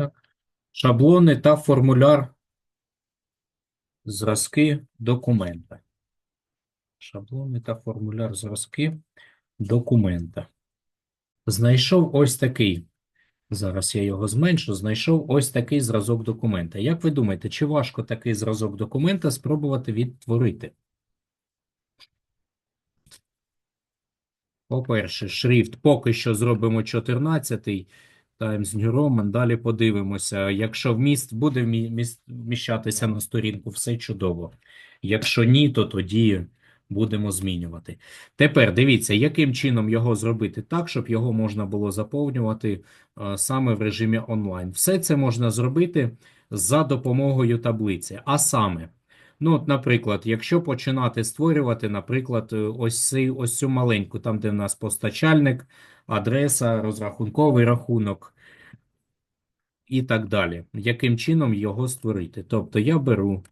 Так. Шаблони та формуляр зразки документа. Шаблони та формуляр зразки документа. Знайшов ось такий. Зараз я його зменшу. Знайшов ось такий зразок документа. Як ви думаєте, чи важко такий зразок документа спробувати відтворити? По-перше, шрифт поки що зробимо 14 Times New Roman. Далі подивимося. Якщо вміст буде вмі- вміщатися на сторінку, все чудово. Якщо ні, то тоді будемо змінювати. Тепер дивіться, яким чином його зробити так, щоб його можна було заповнювати е, саме в режимі онлайн. Все це можна зробити за допомогою таблиці. А саме, ну, от, наприклад, якщо починати створювати, наприклад, е, ось, цей- ось цю маленьку, там, де в нас постачальник, адреса, розрахунковий рахунок і так далі. Яким чином його створити? Тобто я беру,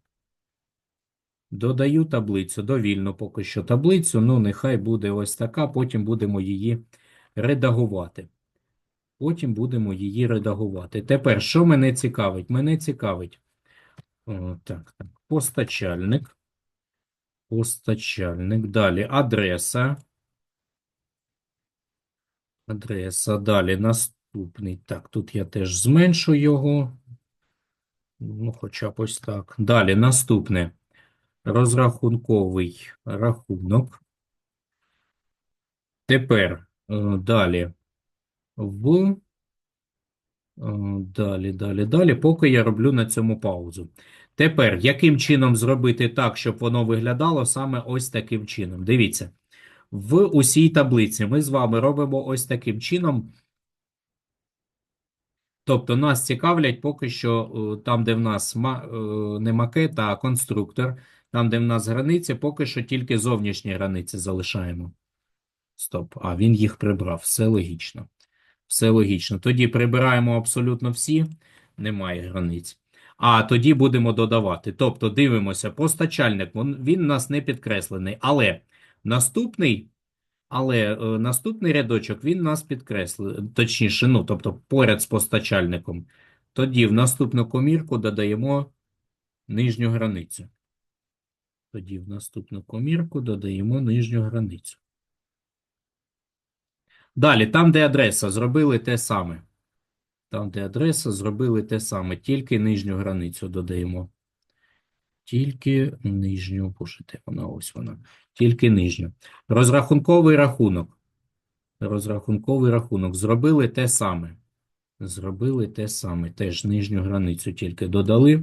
додаю таблицю, довільно поки що таблицю, ну нехай буде ось така, потім будемо її редагувати. Потім будемо її редагувати. Тепер, що мене цікавить? Мене цікавить так, так, постачальник, постачальник, далі адреса, Адреса. Далі наступний. Так, тут я теж зменшу його. Ну, хоча б ось так. Далі наступне. Розрахунковий рахунок. Тепер е, далі в. е, Далі, далі, далі, поки я роблю на цьому паузу. Тепер, яким чином зробити так, щоб воно виглядало саме ось таким чином? Дивіться. В усій таблиці ми з вами робимо ось таким чином. Тобто нас цікавлять поки що е, там, де в нас е, не макет, а конструктор, там, де в нас границі, поки що тільки зовнішні границі залишаємо. Стоп, а він їх прибрав. Все логічно. Все логічно. Тоді прибираємо абсолютно всі, немає границь. А тоді будемо додавати. Тобто дивимося, постачальник, він, нас не підкреслений, але наступний. Але е, наступний рядочок він нас підкреслив, точніше, ну, тобто поряд з постачальником. Тоді в наступну комірку додаємо нижню границю. Тоді в наступну комірку додаємо нижню границю. Далі, там, де адреса, зробили те саме. Там, де адреса, зробили те саме, тільки нижню границю додаємо. Тільки нижню, пушите, вона ось вона. Тільки нижню. Розрахунковий рахунок. Розрахунковий рахунок. Зробили те саме. Зробили те саме. Теж нижню границю тільки додали.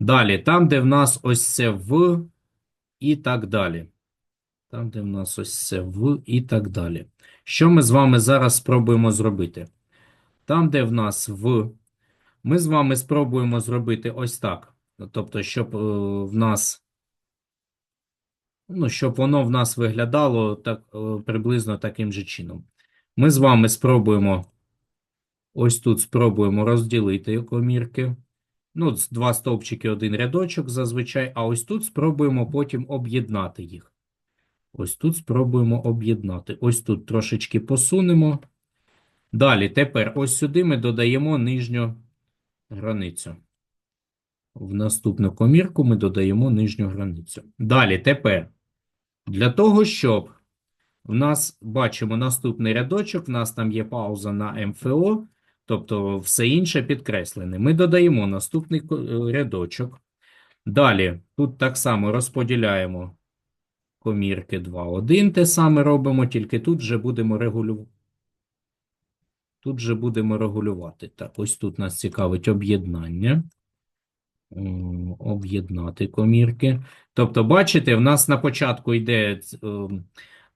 Далі, там, де в нас ось це в і так далі. Там, де в нас ось це в і так далі. Що ми з вами зараз спробуємо зробити? Там, де в нас в, ми з вами спробуємо зробити ось так. Тобто, щоб е, в нас, ну, щоб воно в нас виглядало так, е, приблизно таким же чином. Ми з вами спробуємо, ось тут спробуємо розділити комірки. Ну, два стовпчики, один рядочок зазвичай, а ось тут спробуємо потім об'єднати їх. Ось тут спробуємо об'єднати. Ось тут трошечки посунемо. Далі, тепер ось сюди ми додаємо нижню границю. В наступну комірку ми додаємо нижню границю. Далі, тепер, для того, щоб в нас бачимо наступний рядочок, в нас там є пауза на МФО, тобто все інше підкреслене. Ми додаємо наступний е, рядочок. Далі, тут так само розподіляємо комірки 2, 1, те саме робимо, тільки тут вже будемо регулювати. Тут же будемо регулювати. Так, ось тут нас цікавить об'єднання. Об'єднати комірки. Тобто, бачите, в нас на початку йде, ем,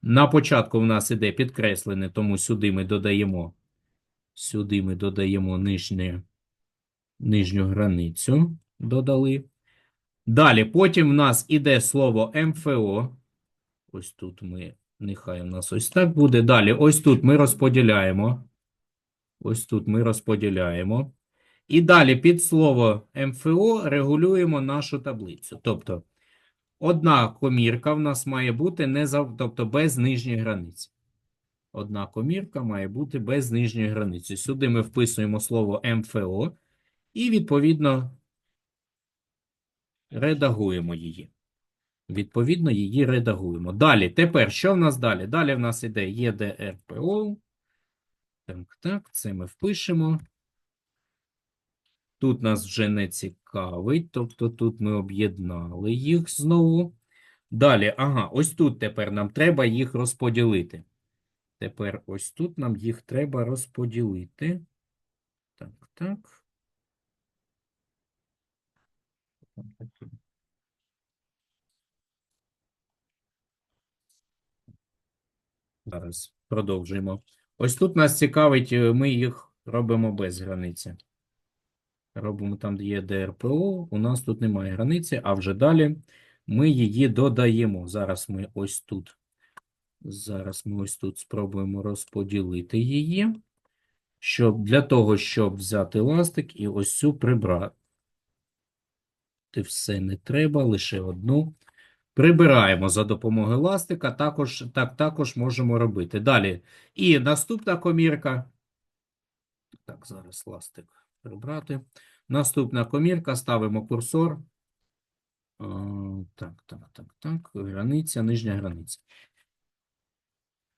на початку в нас іде підкреслене, тому сюди ми додаємо, сюди ми додаємо нижнє, нижню границю, додали. Далі, потім в нас іде слово МФО. Ось тут ми, нехай у нас ось так буде. Далі, ось тут ми розподіляємо. Ось тут ми розподіляємо. І далі під слово МФО регулюємо нашу таблицю. Тобто, одна комірка в нас має бути не за, тобто без нижньої границі. Одна комірка має бути без нижньої границі. Сюди ми вписуємо слово МФО. І, відповідно, редагуємо її. Відповідно, її редагуємо. Далі, тепер, що в нас далі? Далі в нас іде ЄДРПО. Так, так, це ми впишемо. Тут нас вже не цікавить, тобто тут ми об'єднали їх знову. Далі, ага, ось тут тепер нам треба їх розподілити. Тепер ось тут нам їх треба розподілити. Так, так. Зараз продовжуємо. Ось тут нас цікавить, е, ми їх робимо без границі. Робимо там, де є ДРПО, у нас тут немає границі, а вже далі ми її додаємо. Зараз ми ось тут. Зараз ми ось тут спробуємо розподілити її, щоб для того, щоб взяти ластик і ось цю прибрати. Все не треба, лише одну. Прибираємо за допомогою ластика, також, так також можемо робити. Далі. І наступна комірка. Так, зараз ластик прибрати. Наступна комірка, ставимо курсор. А, Так, так, так, так. Границя, нижня границя.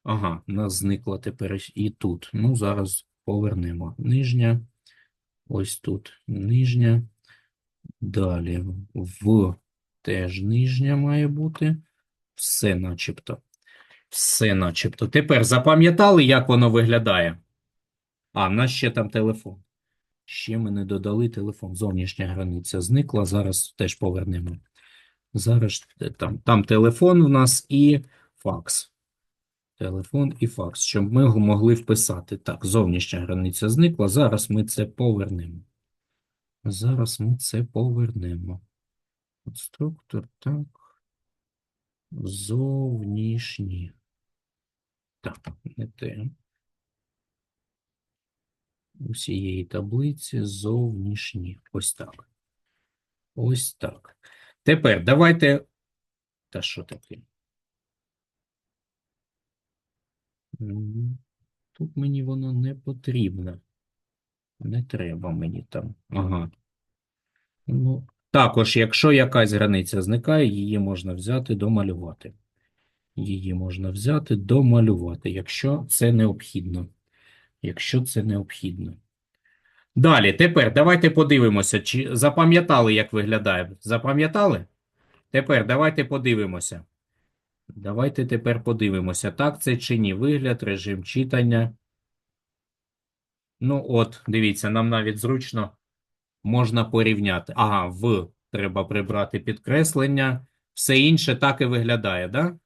Ага, у нас зникла тепер і тут. Ну, зараз повернемо. Нижня. Ось тут нижня. Далі в теж нижня має бути. Все начебто. Все начебто. Тепер запам'ятали, як воно виглядає? А, в нас ще там телефон. Ще ми не додали телефон. Зовнішня границя зникла. Зараз теж повернемо. Зараз е, там, там телефон в нас і факс. Телефон і факс, щоб ми могли вписати. Так, зовнішня границя зникла. Зараз ми це повернемо. Зараз ми це повернемо. Конструктор, так. Зовнішні. Так, не те. Усієї таблиці зовнішні. Ось так. Ось так. Тепер давайте. Та що таке? Тут мені воно не потрібно. Не треба мені там. Ага. Ну, також, якщо якась границя зникає, її можна взяти, домалювати. Її можна взяти, домалювати, якщо це необхідно. Якщо це необхідно. Далі, тепер давайте подивимося, чи запам'ятали, як виглядає. Запам'ятали? Тепер давайте подивимося. Давайте тепер подивимося, так це чи ні. Вигляд, режим читання. Ну, от, дивіться, нам навіть зручно можна порівняти. Ага, в треба прибрати підкреслення. Все інше так і виглядає, да?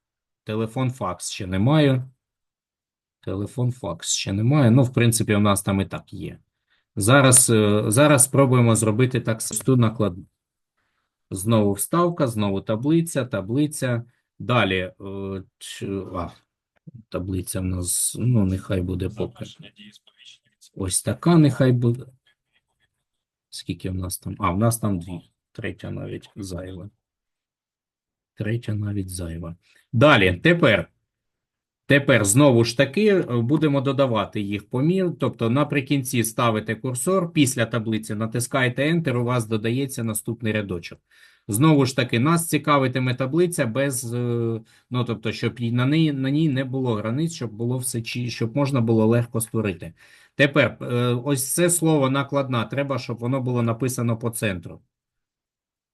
Телефон факс ще немає. Телефон факс ще немає. Ну, в принципі, у нас там і так є. Зараз, е, зараз спробуємо зробити так тут наклад. Знову вставка, знову таблиця, таблиця. Далі, е, а, таблиця в нас, ну, нехай буде поки. Ось така нехай буде. Скільки в нас там? А, в нас там дві. Третя навіть зайва. Третя навіть зайва. Далі, тепер. Тепер знову ж таки е, будемо додавати їх помір. Тобто наприкінці ставите курсор, після таблиці натискаєте Enter, у вас додається наступний рядочок. Знову ж таки, нас цікавитиме таблиця без, е, ну тобто, щоб на ній, на ній не було границь, щоб було все щоб можна було легко створити. Тепер е, ось це слово накладна. Треба, щоб воно було написано по центру.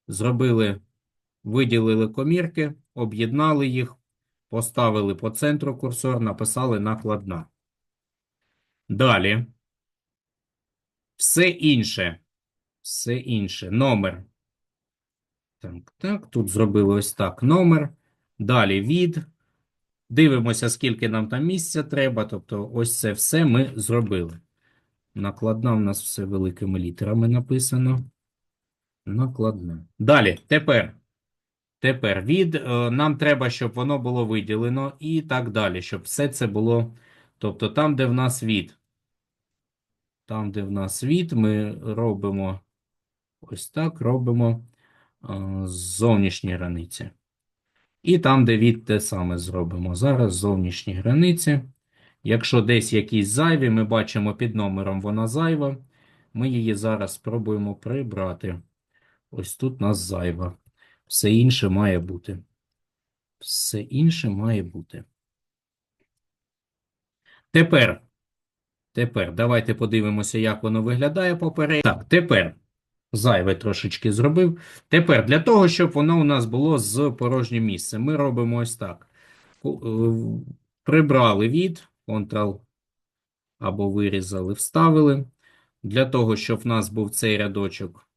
Зробили, виділили комірки, об'єднали їх, поставили по центру курсор, написали накладна. Далі. Все інше. Все інше. Номер. Так, так. Тут зробили ось так. Номер. Далі від. Дивимося, скільки нам там місця треба. Тобто, ось це все ми зробили. Накладна у нас все великими літерами написано. Накладна. Далі, тепер. Тепер від. е, Нам треба, щоб воно було виділено і так далі, щоб все це було. Тобто, там, де в нас від. Там, де в нас від, ми робимо ось так, робимо е, зовнішні границі. І там, де від, те саме зробимо. Зараз зовнішні границі. Якщо десь якісь зайві, ми бачимо під номером вона зайва. Ми її зараз спробуємо прибрати. Ось тут нас зайва. Все інше має бути. Все інше має бути. Тепер, тепер давайте подивимося, як воно виглядає попередньо. Так, тепер зайве трошечки зробив. Тепер для того, щоб воно у нас було з порожнім місцем, ми робимо ось так. Е, Прибрали від, Ctrl або вирізали, вставили. Для того, щоб в нас був цей рядочок.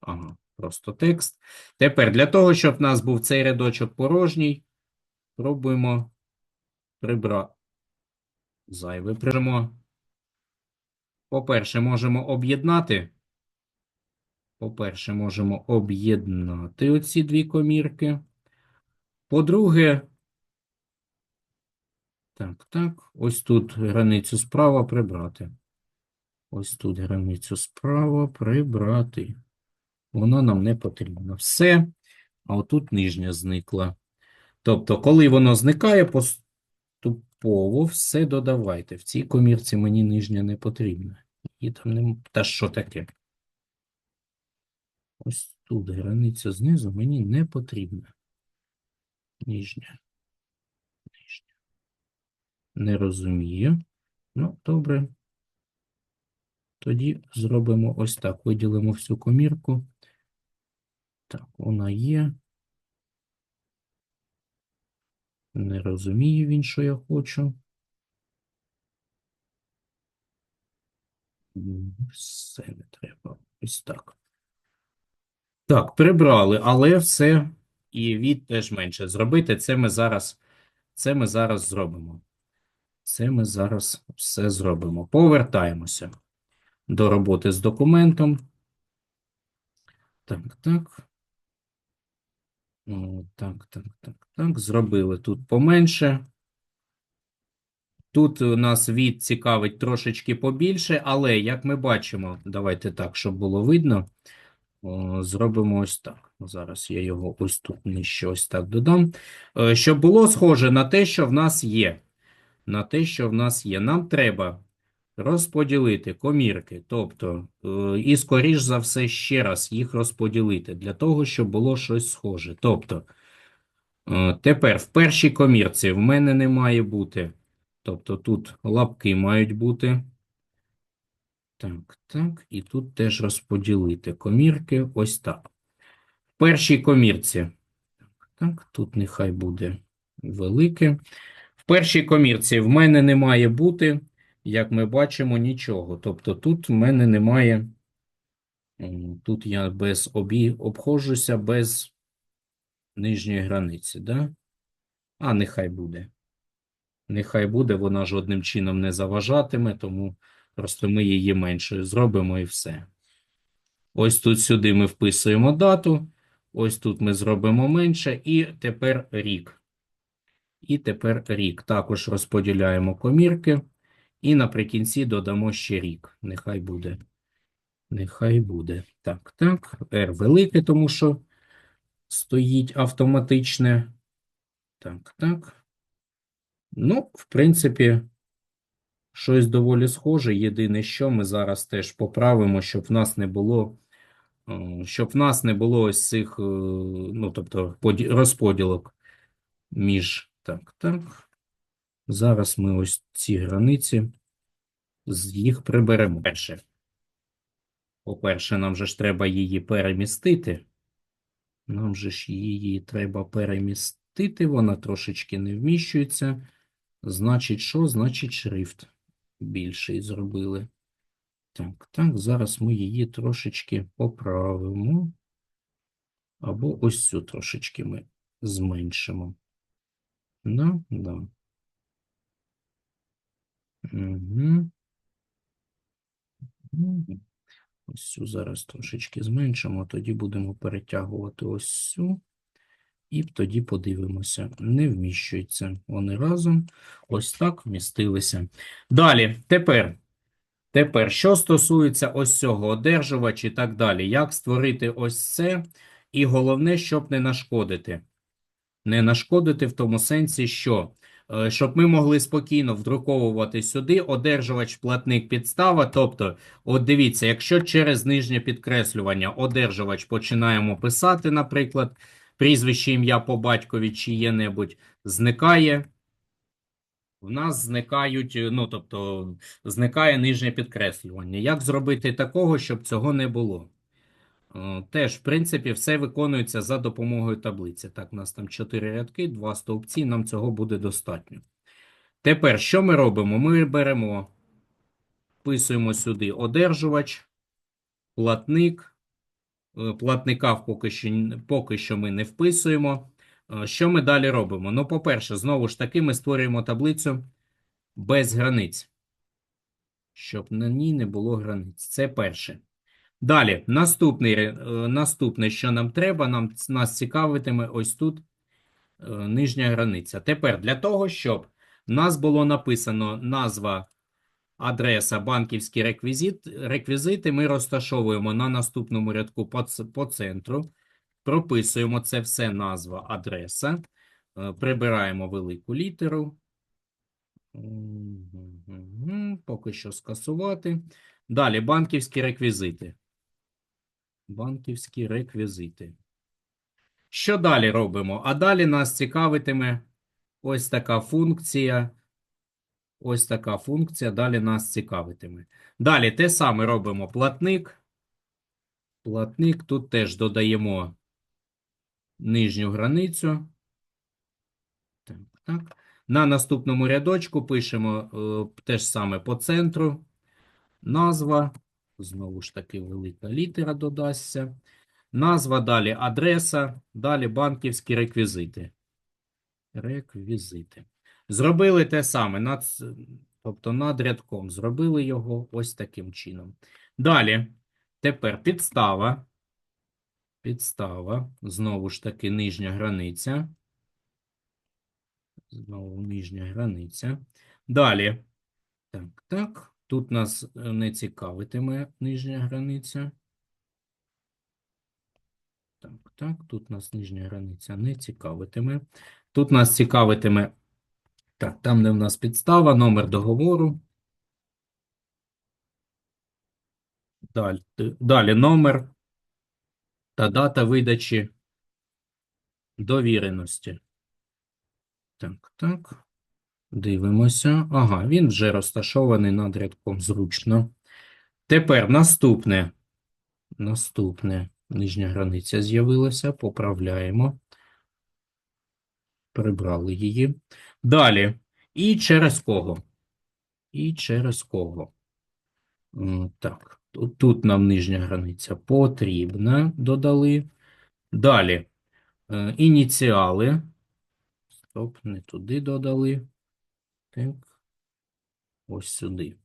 Ага, просто текст. Тепер для того, щоб в нас був цей рядочок порожній, пробуємо прибрати. Зайве приберемо. По-перше, можемо об'єднати. По-перше, можемо об'єднати оці дві комірки. По-друге, так, так, ось тут границю справа прибрати. Ось тут границю справа прибрати. Вона нам не потрібна. Все. А отут нижня зникла. Тобто, коли воно зникає, поступово все додавайте. В цій комірці мені нижня не потрібна. І там не... Та що таке? Ось тут границя знизу мені не потрібна. Нижня. Нижня. Не розумію. Ну, добре. Тоді зробимо ось так. Виділимо всю комірку. Так, вона є. Не розумію він, що я хочу. Все не треба. Ось так. Так, прибрали, але все і від теж менше зробити. Це ми зараз, це ми зараз зробимо. Це ми зараз все зробимо. Повертаємося до роботи з документом. Так, так. О, так, так, так, так. Зробили тут поменше. Тут у нас від цікавить трошечки побільше, але як ми бачимо, давайте так, щоб було видно. Зробимо ось так. Зараз я його ось тут нижче ось так додам. Е, Щоб було схоже на те, що в нас є. На те, що в нас є. Нам треба розподілити комірки, тобто, е, і скоріш за все ще раз їх розподілити, для того, щоб було щось схоже. Тобто, е, тепер в першій комірці в мене не має бути. Тобто тут лапки мають бути. Так, так, і тут теж розподілити комірки ось так. В першій комірці, так, так, тут нехай буде велике. В першій комірці в мене не має бути, як ми бачимо, нічого. Тобто тут в мене немає, тут я без обі, обходжуся без нижньої границі, да? А нехай буде. Нехай буде, вона жодним чином не заважатиме, тому просто ми її меншою зробимо і все. Ось тут сюди ми вписуємо дату, ось тут ми зробимо менше, і тепер рік. І тепер рік. Також розподіляємо комірки, і наприкінці додамо ще рік. Нехай буде. Нехай буде. Так, так. R велике, тому що стоїть автоматичне. Так, так. Ну, в принципі, щось доволі схоже. Єдине, що ми зараз теж поправимо, щоб в нас не було, е, щоб в нас не було ось цих, е, ну, тобто, розподілок між. Так, так. Зараз ми ось ці границі з їх приберемо. Перше. По-перше, нам же ж треба її перемістити. Нам же ж її треба перемістити, вона трошечки не вміщується. Значить, що? Значить, шрифт більший зробили. Так, так, зараз ми її трошечки поправимо. Або ось цю трошечки ми зменшимо. Да, да. Ось цю зараз трошечки зменшимо, тоді будемо перетягувати ось цю. І тоді подивимося. Не вміщуються вони разом. Ось так вмістилися. Далі, тепер. Тепер, що стосується ось цього одержувача і так далі. Як створити ось це? І головне, щоб не нашкодити. Не нашкодити в тому сенсі, що щоб ми могли спокійно вдруковувати сюди одержувач, платник, підстава. Тобто, от дивіться, якщо через нижнє підкреслювання одержувач починаємо писати, наприклад, прізвище ім'я по батькові чи є-небудь, зникає. В нас зникають, е, ну тобто, зникає нижнє підкреслювання. Як зробити такого, щоб цього не було? Е, Теж, в принципі, все виконується за допомогою таблиці. Так, у нас там 4 рядки, 2 стовпці, нам цього буде достатньо. Тепер, що ми робимо? Ми беремо, вписуємо сюди одержувач, платник. Е, Платника поки що, поки що ми не вписуємо. Е, Що ми далі робимо? Ну, по-перше, знову ж таки, ми створюємо таблицю без границь, щоб на ній не було границь. Це перше. Далі, наступний, е, наступне, що нам треба, нам нас цікавитиме ось тут е, нижня границя. Тепер для того, щоб в нас було написано назва, адреса, банківські реквізит, реквізити, ми розташовуємо на наступному рядку по, по центру, прописуємо це все назва, адреса, е, прибираємо велику літеру. Поки що скасувати. Далі банківські реквізити. Банківські реквізити. Що далі робимо? А далі нас цікавитиме ось така функція. Ось така функція далі нас цікавитиме. Далі те саме робимо платник. Платник. Тут теж додаємо нижню границю. Так, так. На наступному рядочку пишемо е, те ж саме по центру. Назва. Знову ж таки, велика літера додасться. Назва, далі адреса, далі банківські реквізити. Реквізити. Зробили те саме, над, тобто над рядком. Зробили його ось таким чином. Далі, тепер підстава. Підстава. Знову ж таки, нижня границя. Знову нижня границя. Далі. Так, так. Тут нас е, не цікавитиме нижня границя. Так, так, тут нас нижня границя не цікавитиме. Тут нас цікавитиме, так, там, де в нас підстава, номер договору. Далі, далі номер та дата видачі довіреності. Так, так. Дивимося. Ага, він вже розташований над рядком зручно. Тепер наступне. Наступне. Нижня границя з'явилася. Поправляємо. Прибрали її. Далі. І через кого? І через кого? Так, тут, нам нижня границя потрібна, додали. Далі. Е, Ініціали. Стоп, не туди додали. Так. Ось сюди.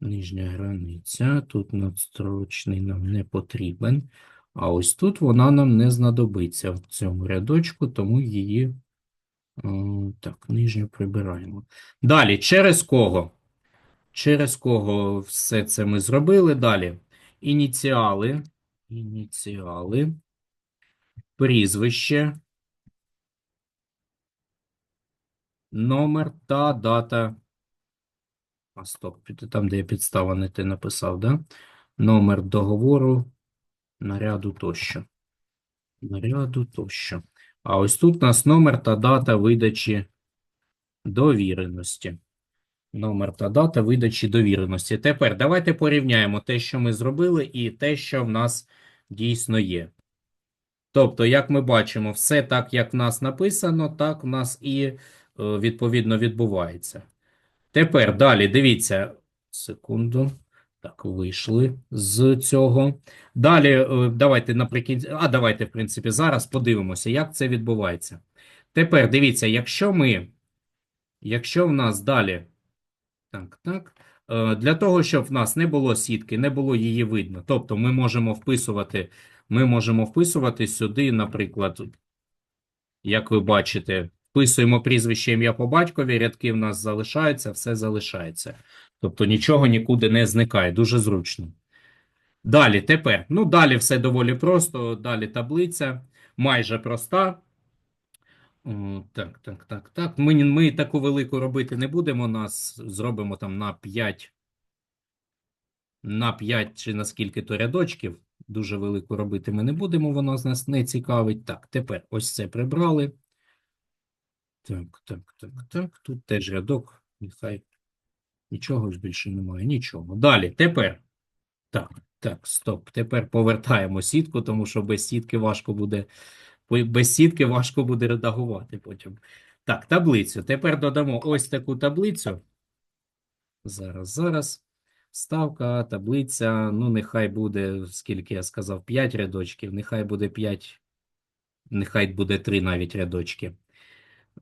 Нижня границя. Тут надстрочний нам не потрібен. А ось тут вона нам не знадобиться в цьому рядочку, тому її е, так, нижню прибираємо. Далі, через кого? Через кого все це ми зробили? Далі. Ініціали. Ініціали. Прізвище. Номер та дата. А, стоп, там, де я підстава не те написав, да? Номер договору, наряду тощо. Наряду тощо. А ось тут у нас номер та дата видачі довіреності. Номер та дата видачі довіреності. Тепер давайте порівняємо те, що ми зробили, і те, що в нас дійсно є. Тобто, як ми бачимо, все так, як в нас написано, так в нас і відповідно відбувається. Тепер далі, дивіться, секунду. Так, вийшли з цього. Далі, е, давайте наприкінці, а давайте, в принципі, зараз подивимося, як це відбувається. Тепер дивіться, якщо ми, якщо в нас далі, так, так, е, для того, щоб в нас не було сітки, не було її видно, тобто ми можемо вписувати, ми можемо вписувати сюди, наприклад, як ви бачите, вписуємо прізвище ім'я по батькові, рядки в нас залишаються, все залишається. Тобто нічого нікуди не зникає, дуже зручно. Далі, тепер, ну далі все доволі просто, далі таблиця, майже проста. О, так, так, так, так. Ми, ми таку велику робити не будемо. Нас зробимо там на 5, на 5 чи на скільки то рядочків. Дуже велику робити ми не будемо, воно з нас не цікавить. Так, тепер ось це прибрали. Так, так, так, так. Тут теж рядок. Нехай нічого ж більше немає. Нічого. Далі, тепер. Так, так, стоп. Тепер повертаємо сітку, тому що без сітки важко буде. Без сітки важко буде редагувати потім. Так, таблицю. Тепер додамо ось таку таблицю. Зараз, зараз. Ставка, таблиця. Ну, нехай буде, скільки я сказав, 5 рядочків. Нехай буде 5, нехай буде 3 навіть рядочки.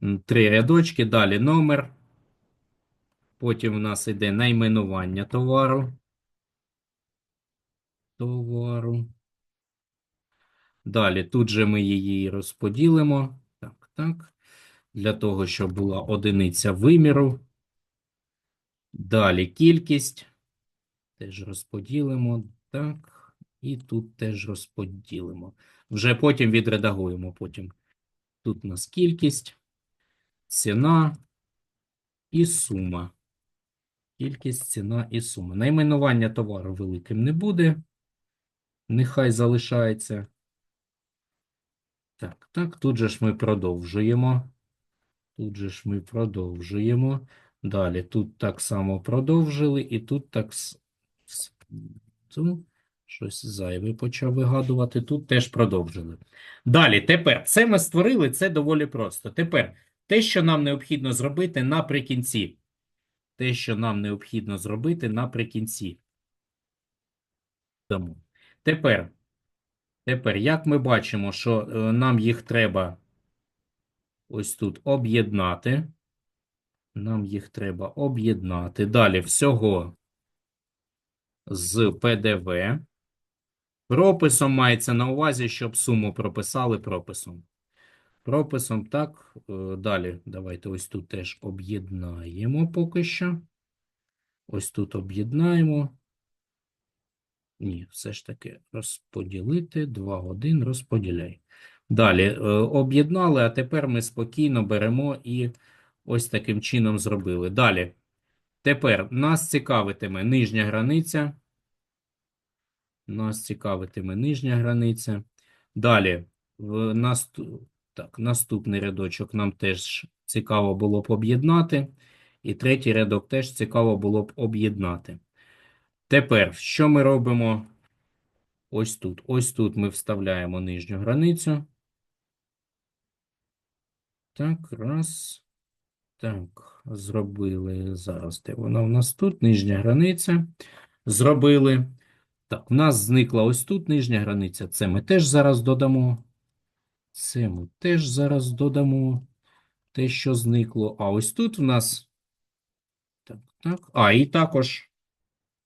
Три рядочки, далі номер. Потім у нас йде найменування товару. Товару. Далі тут же ми її розподілимо. Так, так. Для того, щоб була одиниця виміру. Далі кількість. Теж розподілимо. Так. І тут теж розподілимо. Вже потім відредагуємо. Потім. Тут у нас кількість, ціна і сума. Кількість, ціна і сума. Найменування товару великим не буде. Нехай залишається. Так, так, тут же ж ми продовжуємо. Тут же ж ми продовжуємо. Далі тут так само продовжили, і тут так щось зайве почав вигадувати. Тут теж продовжили. Далі, тепер це ми створили, це доволі просто. Тепер те, що нам необхідно зробити наприкінці. Те, що нам необхідно зробити наприкінці. Тому. Тепер, тепер, як ми бачимо, що е, нам їх треба ось тут об'єднати. Нам їх треба об'єднати. Далі всього з ПДВ. Прописом мається на увазі, щоб суму прописали прописом. Прописом так. е, Далі давайте ось тут теж об'єднаємо поки що. Ось тут об'єднаємо. Ні, все ж таки розподілити. 2, 1, розподіляй. Далі е, об'єднали, а тепер ми спокійно беремо і ось таким чином зробили. Далі. Тепер нас цікавитиме нижня границя. Нас цікавитиме нижня границя. Далі, в наступ... так, наступний рядочок нам теж цікаво було б об'єднати. І третій рядок теж цікаво було б об'єднати. Тепер, що ми робимо ось тут? Ось тут ми вставляємо нижню границю. Так, раз. Так, зробили зараз. Де вона у нас тут? Нижня границя. Зробили. Так, у нас зникла ось тут нижня границя. Це ми теж зараз додамо. Це ми теж зараз додамо. Те, що зникло. А ось тут у нас. Так, так. А, і також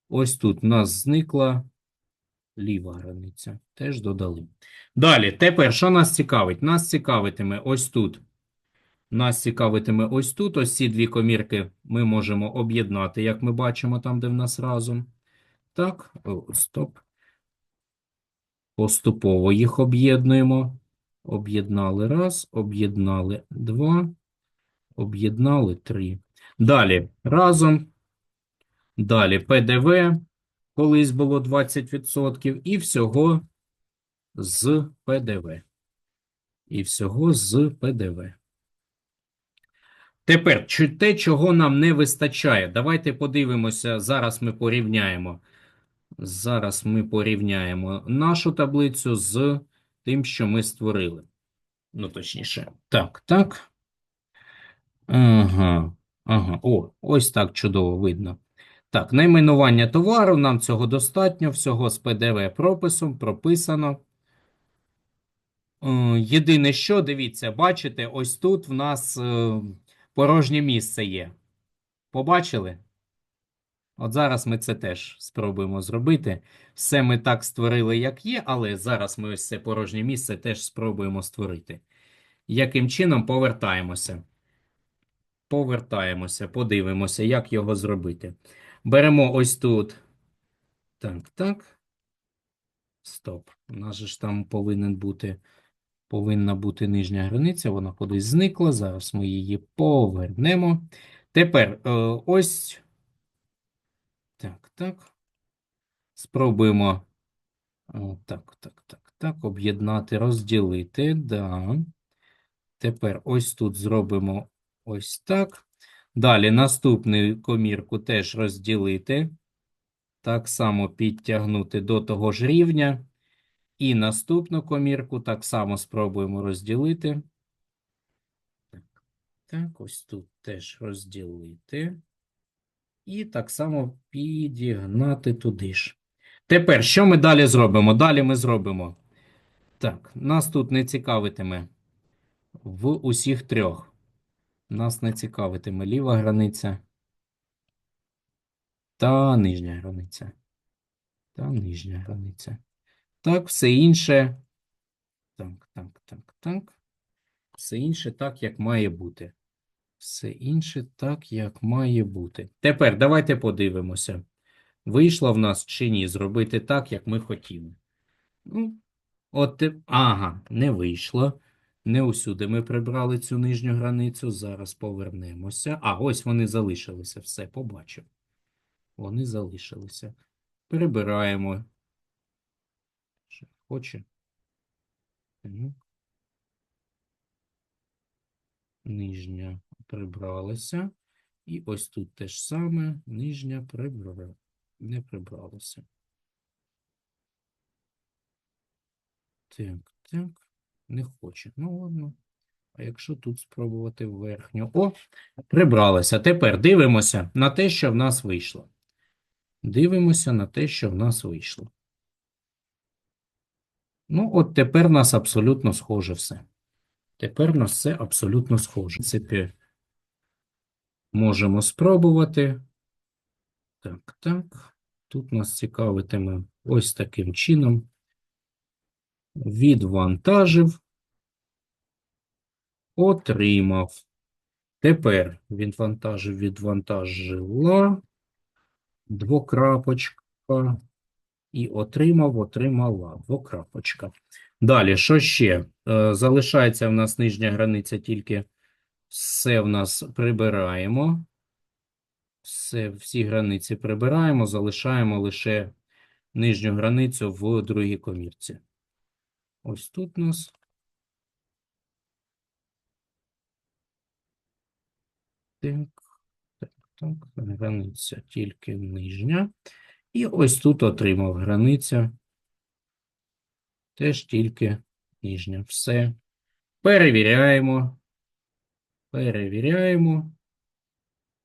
ось тут у нас зникла ліва границя. Теж додали. Далі, тепер, що нас цікавить? Нас цікавитиме ось тут. Нас цікавитиме ось тут. Ось ці дві комірки ми можемо об'єднати, як ми бачимо, там, де в нас разом. Так, о, стоп. Поступово їх об'єднуємо. Об'єднали раз, об'єднали два, об'єднали три. Далі разом. Далі ПДВ. Колись було 20%. І всього з ПДВ. І всього з ПДВ. Тепер, те, чого нам не вистачає. Давайте подивимося. Зараз ми порівняємо. Зараз ми порівняємо нашу таблицю з тим, що ми створили. Ну, точніше. Так, так. Ага, ага. О, ось так чудово видно. Так, найменування товару, нам цього достатньо, всього з ПДВ прописом прописано. Е, Єдине що, дивіться, бачите, ось тут в нас е, порожнє місце є. Побачили? От зараз ми це теж спробуємо зробити. Все ми так створили, як є, але зараз ми ось це порожнє місце теж спробуємо створити. Яким чином повертаємося? Повертаємося, подивимося, як його зробити. Беремо ось тут. Так, так. Стоп. У нас же ж там повинен бути повинна бути нижня границя, вона кудись зникла. Зараз ми її повернемо. Тепер е, ось. Так, так. Спробуємо. Так, так, так, так. Об'єднати, розділити. Да. Тепер ось тут зробимо ось так. Далі наступну комірку теж розділити. Так само підтягнути до того ж рівня. І наступну комірку так само спробуємо розділити. Так, ось тут теж розділити. І так само підігнати туди ж. Тепер, що ми далі зробимо? Далі ми зробимо. Так, нас тут не цікавитиме в усіх трьох. Нас не цікавитиме ліва границя та нижня границя. Та нижня границя. Так, все інше. Так, так, так, так. Все інше так, як має бути. Все інше так, як має бути. Тепер давайте подивимося. Вийшло в нас чи ні зробити так, як ми хотіли. Ну, от, ага, не вийшло. Не усюди ми прибрали цю нижню границю. Зараз повернемося. А, ось вони залишилися. Все, побачив. Вони залишилися. Прибираємо. Що хоче. Нижня прибралася. І ось тут те ж саме. Нижня прибрала. Не прибралася. Так, так. Не хоче. Ну, ладно. А якщо тут спробувати верхню? О, прибралася. Тепер дивимося на те, що в нас вийшло. Дивимося на те, що в нас вийшло. Ну, от тепер в нас абсолютно схоже все. Тепер в нас все абсолютно схоже. В принципі, можемо спробувати. Так, так. Тут нас цікавитиме ось таким чином. Відвантажив. Отримав. Тепер відвантажив, відвантажила. Двокрапочка. І отримав, отримала. Двокрапочка. Далі, що ще? Е, Залишається в нас нижня границя, тільки все в нас прибираємо. Все, всі границі прибираємо, залишаємо лише нижню границю в другій комірці. Ось тут у нас. Так, так, так, границя тільки нижня. І ось тут отримав границя. Теж тільки нижня. Все. Перевіряємо. Перевіряємо.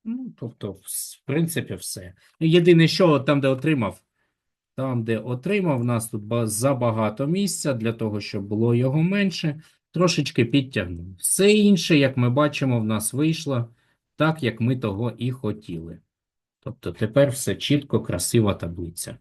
Ну, тобто, в принципі, все. Єдине, що там, де отримав, там, де отримав, у нас тут забагато місця для того, щоб було його менше, трошечки підтягнув. Все інше, як ми бачимо, в нас вийшло так, як ми того і хотіли. Тобто тепер все чітко, красива таблиця.